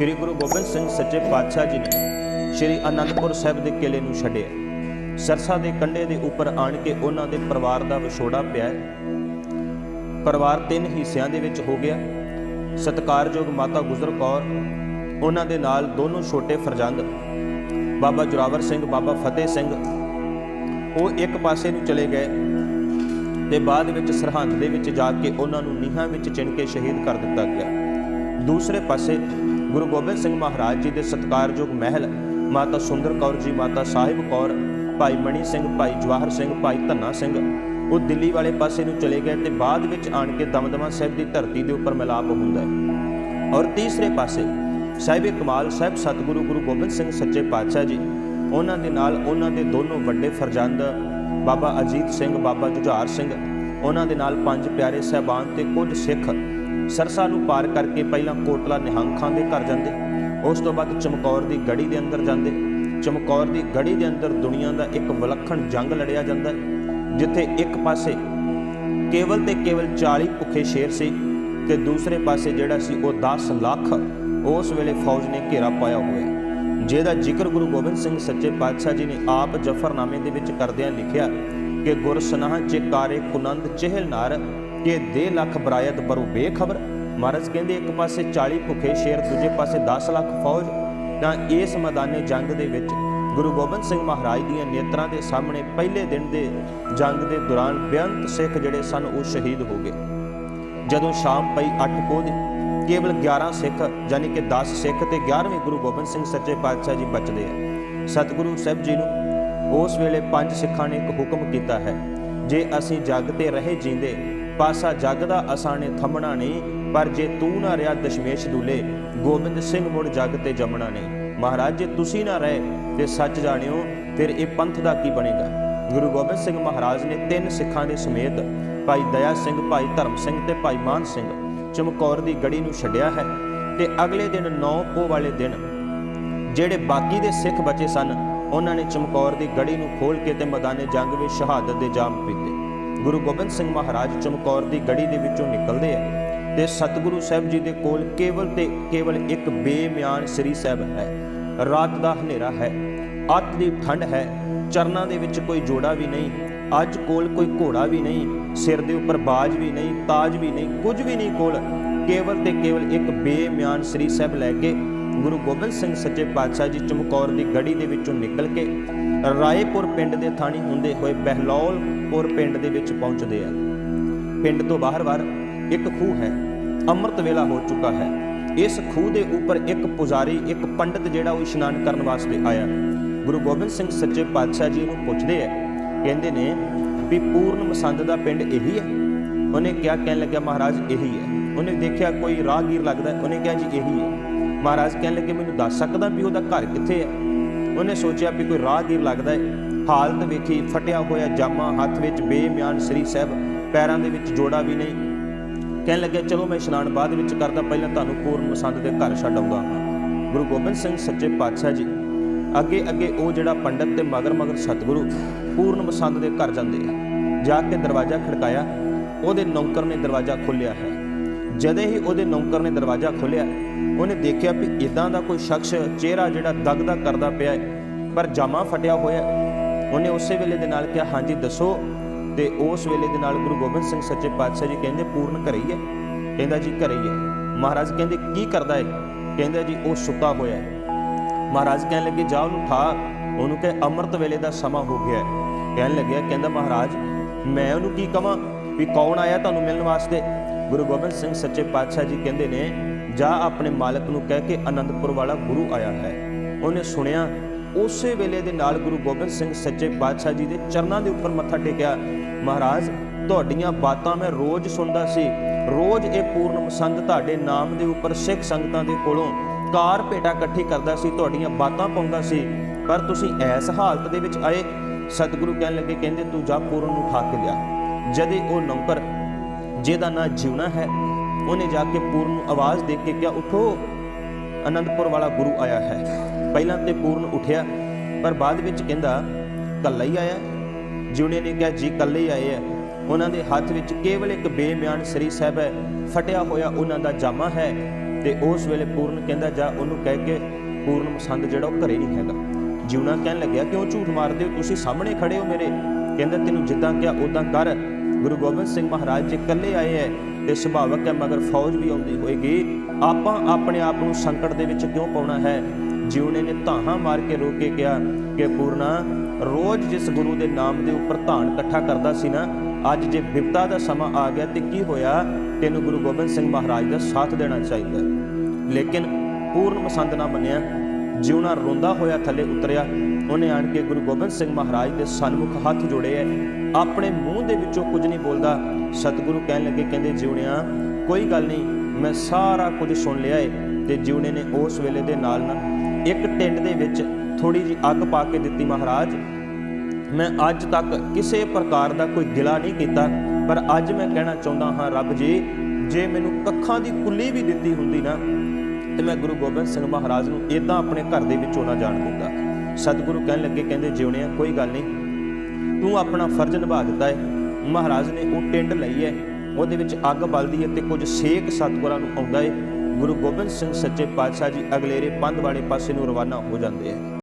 ਸ੍ਰੀ ਗੁਰੂ ਗੋਬਿੰਦ ਸਿੰਘ ਸੱਚੇ ਪਾਤਸ਼ਾਹ ਜੀ ਨੇ ਸ੍ਰੀ ਅਨੰਦਪੁਰ ਸਾਹਿਬ ਦੇ ਕਿਲੇ ਨੂੰ ਛੱਡਿਆ। ਸਰਸਾ ਦੇ ਕੰਢੇ ਦੇ ਉੱਪਰ ਆਣ ਕੇ ਉਹਨਾਂ ਦੇ ਪਰਿਵਾਰ ਦਾ ਵਿਛੋੜਾ ਪਿਆ। ਪਰਿਵਾਰ ਤਿੰਨ ਹਿੱਸਿਆਂ ਦੇ ਵਿੱਚ ਹੋ ਗਿਆ। ਸਤਕਾਰਯੋਗ ਮਾਤਾ ਗੁਜਰ ਕੌਰ, ਉਹਨਾਂ ਦੇ ਨਾਲ ਦੋਨੋਂ ਛੋਟੇ ਫਰਜ਼ੰਦ, ਬਾਬਾ ਜੁਰਾਵਰ ਸਿੰਘ, ਬਾਬਾ ਫਤਿਹ ਸਿੰਘ, ਉਹ ਇੱਕ ਪਾਸੇ ਨੂੰ ਚਲੇ ਗਏ ਤੇ ਬਾਅਦ ਵਿੱਚ ਸਰਹੰਦ ਦੇ ਵਿੱਚ ਜਾ ਕੇ ਉਹਨਾਂ ਨੂੰ ਨੀਹਾਂ ਵਿੱਚ ਚਿਣ ਕੇ ਸ਼ਹੀਦ ਕਰ ਦਿੱਤਾ ਗਿਆ। ਦੂਸਰੇ ਪਾਸੇ ਗੁਰੂ ਗੋਬਿੰਦ ਸਿੰਘ ਮਹਾਰਾਜ ਜੀ ਦੇ ਸਤਿਕਾਰਯੋਗ ਮਹਿਲ, ਮਾਤਾ ਸੁੰਦਰ ਕੌਰ ਜੀ, ਮਾਤਾ ਸਾਹਿਬ ਕੌਰ, ਭਾਈ ਮਣੀ ਸਿੰਘ, ਭਾਈ ਜਵਾਹਰ ਸਿੰਘ, ਭਾਈ ਧੰਨਾ ਸਿੰਘ, ਉਹ ਦਿੱਲੀ ਵਾਲੇ ਪਾਸੇ ਨੂੰ ਚਲੇ ਗਏ ਤੇ ਬਾਅਦ ਵਿੱਚ ਆਣ ਕੇ ਦਮਦਮਾ ਸਾਹਿਬ ਦੀ ਧਰਤੀ ਦੇ ਉੱਪਰ ਮਿਲਾਪ ਹੁੰਦਾ ਹੈ। ਔਰ ਤੀਸਰੇ ਪਾਸੇ ਸਾਹਿਬੇ ਕਮਾਲ ਸਾਹਿਬ ਸਤਿਗੁਰੂ ਗੁਰੂ ਗੋਬਿੰਦ ਸਿੰਘ ਸੱਚੇ ਪਾਤਸ਼ਾਹ ਜੀ, ਉਹਨਾਂ ਦੇ ਨਾਲ ਉਹਨਾਂ ਦੇ ਦੋਨੋਂ ਵੱਡੇ ਫਰਜ਼ੰਦ ਬਾਬਾ ਅਜੀਤ ਸਿੰਘ, ਬਾਬਾ ਜੁਝਾਰ ਸਿੰਘ, ਉਹਨਾਂ ਦੇ ਨਾਲ ਪੰਜ ਪਿਆਰੇ ਸਹਿਬਾਨ ਤੇ ਕੁਝ ਸਿੱਖ ਸਰਸਾ ਨੂੰ ਪਾਰ ਕਰਕੇ ਪਹਿਲਾਂ ਕੋਟਲਾ ਨਿਹੰਗ ਖਾਂ ਦੇ ਘਰ ਜਾਂਦੇ, ਉਸ ਤੋਂ ਬਾਅਦ ਚਮਕੌਰ ਦੀ ਗੜੀ ਦੇ ਅੰਦਰ ਜਾਂਦੇ। ਚਮਕੌਰ ਦੀ ਗੜੀ ਦੇ ਅੰਦਰ ਦੁਨੀਆ ਦਾ ਇੱਕ ਵਿਲੱਖਣ ਜੰਗ ਲੜਿਆ ਜਾਂਦਾ ਹੈ, ਜਿੱਥੇ ਇੱਕ ਪਾਸੇ ਕੇਵਲ ਤੇ ਕੇਵਲ 40 ਭੁੱਖੇ ਸ਼ੇਰ ਸੀ ਤੇ ਦੂਸਰੇ ਪਾਸੇ ਜਿਹੜਾ ਸੀ ਉਹ 10 ਲੱਖ ਉਸ ਵੇਲੇ ਫੌਜ ਨੇ ਘੇਰਾ ਪਾਇਆ ਹੋਇਆ ਜਿਹਦਾ ਜ਼ਿਕਰ ਗੁਰੂ ਗੋਬਿੰਦ ਸਿੰਘ ਸੱਚੇ ਪਾਤਸ਼ਾਹ ਜੀ ਨੇ ਆਪ ਜਫਰਨਾਮੇ ਦੇ ਵਿੱਚ ਕਰਦਿਆਂ ਲਿਖਿਆ ਕਿ ਗੁਰ ਸਨਾਹ ਚ ਕਾਰੇ ਕੁਨੰਦ ਚਹਿਲ ਨਾਰ ਕਿ ਦੇ ਲੱਖ ਬਰਾਇਤ ਬਰੋ ਬੇਖਬਰ। ਮਹਾਰਾਜ ਕਹਿੰਦੇ, ਇੱਕ ਪਾਸੇ 40 ਭੁੱਖੇ ਸ਼ੇਰ, ਦੂਜੇ ਪਾਸੇ 10 ਲੱਖ ਫੌਜ। ਤਾਂ ਇਸ ਮੈਦਾਨੇ ਜੰਗ ਦੇ ਵਿੱਚ ਗੁਰੂ ਗੋਬਿੰਦ ਸਿੰਘ ਮਹਾਰਾਜ ਦੀਆਂ ਨੇਤਰਾਂ ਦੇ ਸਾਹਮਣੇ ਪਹਿਲੇ ਦਿਨ ਦੇ ਜੰਗ ਦੇ ਦੌਰਾਨ ਬੇਅੰਤ ਸਿੱਖ ਜਿਹੜੇ ਸਨ, ਉਹ ਸ਼ਹੀਦ ਹੋ ਗਏ। ਜਦੋਂ ਸ਼ਾਮ ਪਈ 8 ਪੋਹ ਦੀ ਕੇਵਲ 11 ਸਿੱਖ ਯਾਨੀ ਕਿ 10 ਸਿੱਖ ਤੇ 11ਵੇਂ ਗੁਰੂ ਗੋਬਿੰਦ ਸਿੰਘ ਸੱਚੇ ਪਾਤਸ਼ਾਹ ਜੀ ਬਚਦੇ ਆ। ਸਤਿਗੁਰੂ ਸਾਹਿਬ ਜੀ ਨੂੰ ਉਸ ਵੇਲੇ ਪੰਜ ਸਿੱਖਾਂ ਨੇ ਇੱਕ ਹੁਕਮ ਕੀਤਾ ਹੈ, ਜੇ ਅਸੀਂ ਜੱਗ ਤੇ ਰਹੇ ਜਿੰਦੇ ਪਾਸਾ ਜੱਗ ਦਾ ਅਸਾਂ ਨੇ ਥੰਮਣਾ ਨਹੀਂ, ਪਰ ਜੇ ਤੂੰ ਨਾ ਰਿਹਾ ਦਸ਼ਮੇਸ਼ ਦੂਲੇ, ਗੋਬਿੰਦ ਸਿੰਘ ਮੁੜ ਜੱਗ ਤੇ ਜੰਮਣਾ ਨਹੀਂ। ਮਹਾਰਾਜ, ਜੇ ਤੁਸੀਂ ਨਾ ਰਹੇ, ਤੇ ਸੱਚ ਜਾਣਿਓ, ਫਿਰ ਇਹ ਪੰਥ ਦਾ ਕੀ ਬਣੇਗਾ? ਗੁਰੂ ਗੋਬਿੰਦ ਸਿੰਘ ਮਹਾਰਾਜ ਨੇ ਤਿੰਨ ਸਿੱਖਾਂ ਦੇ ਸਮੇਤ ਭਾਈ ਦਇਆ ਸਿੰਘ, ਭਾਈ ਧਰਮ ਸਿੰਘ ਤੇ ਭਾਈ ਮਾਨ ਸਿੰਘ ਚਮਕੌਰ ਦੀ ਗੜੀ ਨੂੰ ਛੱਡਿਆ ਹੈ। ਤੇ ਅਗਲੇ ਦਿਨ 9 ਪੋ ਵਾਲੇ ਦਿਨ ਜਿਹੜੇ ਬਾਕੀ ਦੇ ਸਿੱਖ ਬਚੇ ਸਨ, ਉਹਨਾਂ ਨੇ ਚਮਕੌਰ ਦੀ ਗੜੀ ਨੂੰ ਖੋਲ ਕੇ ਤੇ ਮੈਦਾਨੇ ਜੰਗ ਵਿੱਚ ਸ਼ਹਾਦਤ ਦੇ ਜਾਮ ਪੀਤੇ। ਗੁਰੂ ਗੋਬਿੰਦ ਸਿੰਘ ਮਹਾਰਾਜ ਚਮਕੌਰ ਦੀ ਗੜੀ ਦੇ ਵਿੱਚੋਂ ਨਿਕਲਦੇ ਆ ਤੇ ਸਤਿਗੁਰੂ ਸਾਹਿਬ ਜੀ ਦੇ ਕੋਲ ਕੇਵਲ ਤੇ ਕੇਵਲ ਇੱਕ ਬੇਮਿਆਨ ਸ੍ਰੀ ਸਾਹਿਬ ਹੈ। ਰਾਤ ਦਾ ਹਨੇਰਾ ਹੈ, ਅੱਤ ਦੀ ਠੰਡ ਹੈ, ਚਰਨਾਂ ਦੇ ਵਿੱਚ ਕੋਈ ਜੋੜਾ ਵੀ ਨਹੀਂ, ਅੱਜ ਕੋਲ ਕੋਈ ਘੋੜਾ ਵੀ ਨਹੀਂ, ਸਿਰ ਦੇ ਉੱਪਰ ਬਾਜ ਵੀ ਨਹੀਂ, ਤਾਜ ਵੀ ਨਹੀਂ, ਕੁਝ ਵੀ ਨਹੀਂ ਕੋਲ, ਕੇਵਲ ਤੇ ਕੇਵਲ ਇੱਕ ਬੇਮਿਆਨ ਸ੍ਰੀ ਸਾਹਿਬ ਲੈ ਕੇ ਗੁਰੂ ਗੋਬਿੰਦ ਸਿੰਘ ਸੱਚੇ ਪਾਤਸ਼ਾਹ ਜੀ ਚਮਕੌਰ ਦੀ ਗੜੀ ਦੇ ਵਿੱਚੋਂ ਨਿਕਲ ਕੇ ਰਾਏਪੁਰ ਪਿੰਡ ਦੇ ਥਾਣੀ ਹੁੰਦੇ ਹੋਏ ਬਹਿਲੌਲ ਬਹਿਲੌਲਪੁਰ ਪਿੰਡ ਦੇ ਵਿੱਚ ਪਹੁੰਚਦੇ ਆ। ਪਿੰਡ ਤੋਂ ਬਾਹਰ-ਬਾਹਰ ਇੱਕ ਖੂਹ ਹੈ, ਅੰਮ੍ਰਿਤ ਵੇਲਾ ਹੋ ਚੁੱਕਾ ਹੈ। ਇਸ ਖੂਹ ਦੇ ਉੱਪਰ ਇੱਕ ਪੁਜਾਰੀ, ਇੱਕ ਪੰਡਤ ਜਿਹੜਾ ਉਹ ਇਸ਼ਨਾਨ ਕਰਨ ਵਾਸਤੇ ਆਇਆ। ਗੁਰੂ ਗੋਬਿੰਦ ਸਿੰਘ ਸੱਚੇ ਪਾਤਸ਼ਾਹ ਜੀ ਨੂੰ ਪੁੱਛਦੇ ਆ, ਕਹਿੰਦੇ ਨੇ ਵੀ ਪੂਰਨ ਮਸੰਦ ਦਾ ਪਿੰਡ ਇਹੀ ਹੈ? ਉਹਨੇ ਕਿਹਾ, ਕਹਿਣ ਲੱਗਿਆ, ਮਹਾਰਾਜ ਇਹੀ ਹੈ। ਉਹਨੇ ਦੇਖਿਆ ਕੋਈ ਰਾਹਗੀਰ ਲੱਗਦਾ, ਉਹਨੇ ਕਿਹਾ ਜੀ ਇਹੀ ਹੈ। ਮਹਾਰਾਜ ਕਹਿਣ ਲੱਗੇ, ਮੈਨੂੰ ਦੱਸ ਸਕਦਾ ਵੀ ਉਹਦਾ ਘਰ ਕਿੱਥੇ ਹੈ? ਉਹਨੇ ਸੋਚਿਆ ਵੀ ਕੋਈ ਰਾਹਗੀਰ ਲੱਗਦਾ ਹੈ। ਹਾਲਤ ਵੇਖੀ ਫਟਿਆ ਹੋਇਆ ਜਾਮਾ ਹੱਥ ਵਿੱਚ ਬੇਮਿਆਨ ਸ੍ਰੀ ਸਾਹਿਬ ਪੈਰਾਂ ਦੇ ਵਿੱਚ ਜੋੜਾ ਵੀ ਨਹੀਂ। ਕਹਿਣ ਲੱਗਿਆ, ਚਲੋ ਮੈਂ ਇਸ਼ਨਾਨ ਬਾਅਦ ਵਿੱਚ ਕਰਦਾ, ਪਹਿਲਾਂ ਤੁਹਾਨੂੰ ਪੂਰਨ ਮਸੰਦ ਦੇ ਘਰ ਛੱਡ ਆਉਂਦਾ ਹਾਂ। ਗੁਰੂ ਗੋਬਿੰਦ ਸਿੰਘ ਸੱਚੇ ਪਾਤਸ਼ਾਹ ਜੀ ਅੱਗੇ ਅੱਗੇ ਉਹ ਜਿਹੜਾ ਪੰਡਤ ਤੇ ਮਗਰ ਮਗਰ ਸਤਿਗੁਰੂ ਪੂਰਨ ਮਸੰਦ ਦੇ ਘਰ ਜਾਂਦੇ ਆ, ਜਾ ਕੇ ਦਰਵਾਜ਼ਾ ਖੜਕਾਇਆ, ਉਹਦੇ ਨੌਕਰ ਨੇ ਦਰਵਾਜ਼ਾ ਖੋਲ੍ਹਿਆ ਹੈ। ਜਦੇ ਹੀ ਉਹਦੇ ਨੌਕਰ ਨੇ ਦਰਵਾਜ਼ਾ ਖੋਲ੍ਹਿਆ, ਉਹਨੇ ਦੇਖਿਆ ਵੀ ਇਦਾਂ ਦਾ ਕੋਈ ਸ਼ਖਸ ਚਿਹਰਾ ਜਿਹੜਾ ਦਗਦਾ ਕਰਦਾ ਪਿਆ ਹੈ, ਪਰ ਜਾਮਾ ਫਟਿਆ ਹੋਇਆ ਉਹਨੇ ਉਸੇ ਵੇਲੇ ਦੇ ਨਾਲ ਕਿਹਾ, ਹਾਂਜੀ, ਦੱਸੋ। ਤੇ ਉਸ ਵੇਲੇ ਦੇ ਨਾਲ ਗੁਰੂ ਗੋਬਿੰਦ ਸਿੰਘ ਸੱਚੇ ਪਾਤਸ਼ਾਹ ਜੀ ਕਹਿੰਦੇ, ਪੂਰਨ ਘਰੇ ਹੀ ਹੈ। ਕਹਿੰਦਾ ਜੀ, ਘਰੇ ਹੀ ਹੈ। ਮਹਾਰਾਜ ਕਹਿੰਦੇ, ਕੀ ਕਰਦਾ ਹੈ ਕਹਿੰਦਾ ਜੀ, ਉਹ ਸੁੱਤਾ ਹੋਇਆ ਹੈ। ਮਹਾਰਾਜ ਕਹਿਣ ਲੱਗੇ, ਜਾ ਉਹਨੂੰ ਠਾ। ਉਹਨੂੰ ਕਹੇ, ਅੰਮ੍ਰਿਤ ਵੇਲੇ ਦਾ ਸਮਾਂ ਹੋ ਗਿਆ ਹੈ। ਕਹਿਣ ਲੱਗਿਆ, ਕਹਿੰਦਾ, ਮਹਾਰਾਜ, ਮੈਂ ਉਹਨੂੰ ਕੀ ਕਵਾਂ ਵੀ ਕੌਣ ਆਇਆ ਤੁਹਾਨੂੰ ਮਿਲਣ ਵਾਸਤੇ? ਗੁਰੂ ਗੋਬਿੰਦ ਸਿੰਘ ਸੱਚੇ ਪਾਤਸ਼ਾਹ ਜੀ ਕਹਿੰਦੇ ਨੇ, ਜਾ ਆਪਣੇ ਮਾਲਕ ਨੂੰ ਕਹਿ ਕੇ ਅਨੰਦਪੁਰ ਵਾਲਾ ਗੁਰੂ ਆਇਆ ਹੈ। ਉਹਨੇ ਸੁਣਿਆ ਉਸੇ ਵੇਲੇ ਦੇ ਨਾਲ ਗੁਰੂ ਗੋਬਿੰਦ ਸਿੰਘ ਸੱਚੇ ਪਾਤਸ਼ਾਹ ਜੀ ਦੇ ਚਰਨਾਂ ਦੇ ਉੱਪਰ ਮੱਥਾ ਟੇਕਿਆ। ਮਹਾਰਾਜ, ਤੁਹਾਡੀਆਂ ਬਾਤਾਂ ਮੈਂ ਰੋਜ਼ ਸੁਣਦਾ ਸੀ। ਰੋਜ਼ ਇਹ ਪੂਰਨ ਮਸੰਦ ਤੁਹਾਡੇ ਨਾਮ ਦੇ ਉੱਪਰ ਸਿੱਖ ਸੰਗਤਾਂ ਦੇ ਕੋਲੋਂ ਕਾਰ ਭੇਟਾ ਇਕੱਠੀ ਕਰਦਾ ਸੀ, ਤੁਹਾਡੀਆਂ ਬਾਤਾਂ ਪਾਉਂਦਾ ਸੀ। ਪਰ ਤੁਸੀਂ ਐਸ ਹਾਲਤ ਦੇ ਵਿੱਚ ਆਏ। ਸਤਿਗੁਰੂ ਕਹਿਣ ਲੱਗੇ, ਕਹਿੰਦੇ, ਤੂੰ ਜਾ ਪੂਰਨ ਨੂੰ ਉਠਾ ਕੇ ਲਿਆ। ਜਦੇ ਉਹ ਨੌਕਰ, ਜਿਹਦਾ ਨਾਂ ਜਿਉਣਾ ਹੈ, ਉਹਨੇ ਜਾ ਕੇ ਪੂਰਨ ਨੂੰ ਆਵਾਜ਼ ਦੇ ਕੇ ਕਿਹਾ, ਉਠੋ, ਅਨੰਦਪੁਰ ਵਾਲਾ ਗੁਰੂ ਆਇਆ ਹੈ। ਪਹਿਲਾਂ ਤੇ ਪੂਰਨ ਉਠਿਆ, ਪਰ ਬਾਅਦ ਵਿੱਚ ਕਹਿੰਦਾ, ਕੱਲਾ ਹੀ ਆਇਆ? ਹੈ। ਜਿਉਣੇ ਨੇ ਕਿਹਾ, ਜੀ, ਕੱਲੇ ਹੀ ਆਏ ਆ। ਉਹਨਾਂ ਦੇ ਹੱਥ ਵਿੱਚ ਕੇਵਲ ਇੱਕ ਬੇਮਿਆਨ ਸ੍ਰੀ ਸਾਹਿਬ ਹੈ। ਫਟਿਆ ਹੋਇਆ ਉਹਨਾਂ ਦਾ ਜਾਮਾ ਹੈ ਤੇ ਉਸ ਵੇਲੇ ਪੂਰਨ ਕਹਿੰਦਾ, ਜਾ ਉਹਨੂੰ ਕਹਿ ਕੇ ਪੂਰਨ ਮਸੰਦ ਜਿਹੜਾ ਉਹ ਘਰੇ ਨਹੀਂ ਹੈਗਾ। ਜਿਉਣਾ ਕਹਿਣ ਲੱਗਿਆ, ਕਿਉਂ ਝੂਠ ਮਾਰਦੇ ਹੋ? ਤੁਸੀਂ ਸਾਹਮਣੇ ਖੜੇ ਹੋ ਮੇਰੇ। ਕਹਿੰਦਾ, ਤੈਨੂੰ ਜਿੱਦਾਂ ਕਿਹਾ ਉਦਾਂ ਕਰ। ਗੁਰੂ ਗੋਬਿੰਦ ਸਿੰਘ ਮਹਾਰਾਜ ਜੀ ਇਕੱਲੇ ਆਏ ਐ ਤੇ ਸੁਭਾਵਕ ਹੈ, ਮਗਰ ਫੌਜ ਵੀ ਆਉਂਦੀ ਹੋਏਗੀ। ਆਪਾਂ ਆਪਣੇ ਆਪ ਨੂੰ ਸੰਕਟ ਦੇ ਵਿੱਚ ਕਿਉਂ ਪਾਉਣਾ ਹੈ? ਜਿਉਣੇ ਨੇ ਧਾਹਾਂ ਮਾਰ ਕੇ ਰੋਕ ਕੇ ਕਿਹਾ ਕਿ ਪੂਰਨਾ, ਰੋਜ਼ ਜਿਸ ਗੁਰੂ ਦੇ ਨਾਮ ਦੇ ਉੱਪਰ ਧਾਨ ਇਕੱਠਾ ਕਰਦਾ ਸੀ ਨਾ, ਅੱਜ ਜੇ ਵਿਪਤਾ ਦਾ ਸਮਾਂ ਆ ਗਿਆ ਤੇ ਕੀ ਹੋਇਆ? ਤੈਨੂੰ ਗੁਰੂ ਗੋਬਿੰਦ ਸਿੰਘ ਮਹਾਰਾਜ ਦਾ ਸਾਥ ਦੇਣਾ ਚਾਹੀਦਾ ਲੇਕਿਨ ਪੂਰਨ ਮਸੰਦ ਨਾ ਮੰਨਿਆ। ਜਿਉਣਾ ਰੋਂਦਾ ਹੋਇਆ ਥੱਲੇ ਉਤਰਿਆ। ਉਹਨੇ ਆਣ ਕੇ ਗੁਰੂ ਗੋਬਿੰਦ ਸਿੰਘ ਮਹਾਰਾਜ ਦੇ ਸਨਮੁਖ ਹੱਥ ਜੋੜੇ ਐ। ਆਪਣੇ ਮੂੰਹ ਦੇ ਵਿੱਚੋਂ ਕੁਝ ਨਹੀਂ ਬੋਲਦਾ। ਸਤਿਗੁਰੂ ਕਹਿਣ ਲੱਗੇ, ਕਹਿੰਦੇ, ਜਿਉਣਿਆ, ਕੋਈ ਗੱਲ ਨਹੀਂ, ਮੈਂ ਸਾਰਾ ਕੁਝ ਸੁਣ ਲਿਆ ਏ ਤੇ ਜਿਉਣੇ ਨੇ ਉਸ ਵੇਲੇ ਦੇ ਨਾਲ ਨਾਲ ਇੱਕ ਟਿੰਡ ਦੇ ਵਿੱਚ ਥੋੜੀ ਜੀ ਅੱਗ ਪਾ ਕੇ ਦਿੱਤੀ ਮਹਾਰਾਜ। ਮੈਂ ਅੱਜ ਤੱਕ ਕਿਸੇ ਪ੍ਰਕਾਰ ਦਾ ਕੋਈ ਗਿਲਾ ਨਹੀਂ ਕੀਤਾ, ਪਰ ਅੱਜ ਮੈਂ ਕਹਿਣਾ ਚਾਹੁੰਦਾ ਹਾਂ, ਰੱਬ ਜੀ, ਜੇ ਮੈਨੂੰ ਕੱਖਾਂ ਦੀ ਕੁੱਲੀ ਵੀ ਦਿੱਤੀ ਹੁੰਦੀ ਨਾ, ਤੇ ਮੈਂ ਗੁਰੂ ਗੋਬਿੰਦ ਸਿੰਘ ਮਹਾਰਾਜ ਨੂੰ ਇਦਾਂ ਆਪਣੇ ਘਰ ਦੇ ਵਿੱਚੋਂ ਨਾ ਜਾਣ ਦਿੰਦਾ। ਸਤਿਗੁਰੂ ਕਹਿਣ ਲੱਗੇ, ਕਹਿੰਦੇ, ਜਿਉਣਿਆ, ਕੋਈ ਗੱਲ ਨਹੀਂ। ਤੂੰ ਆਪਣਾ ਫਰਜ਼ ਨਿਭਾ ਦਿੱਤਾ ਹੈ ਮਹਾਰਾਜ ਨੇ ਉਹ ਟਿੰਡ ਲਈ ਹੈ ਉਹਦੇ ਵਿੱਚ ਅੱਗ ਬਲਦੀ ਹੈ ਤੇ ਕੁਝ ਸੇਕ ਸਤਿਗੁਰਾਂ ਨੂੰ ਆਉਂਦਾ ਹੈ ਗੁਰੂ ਗੋਬਿੰਦ ਸਿੰਘ ਸੱਚੇ ਪਾਤਸ਼ਾਹ ਜੀ ਅਗਲੇਰੇ ਪੰਧ ਵਾਲੇ ਪਾਸੇ ਨੂੰ ਰਵਾਨਾ ਹੋ ਜਾਂਦੇ ਹੈ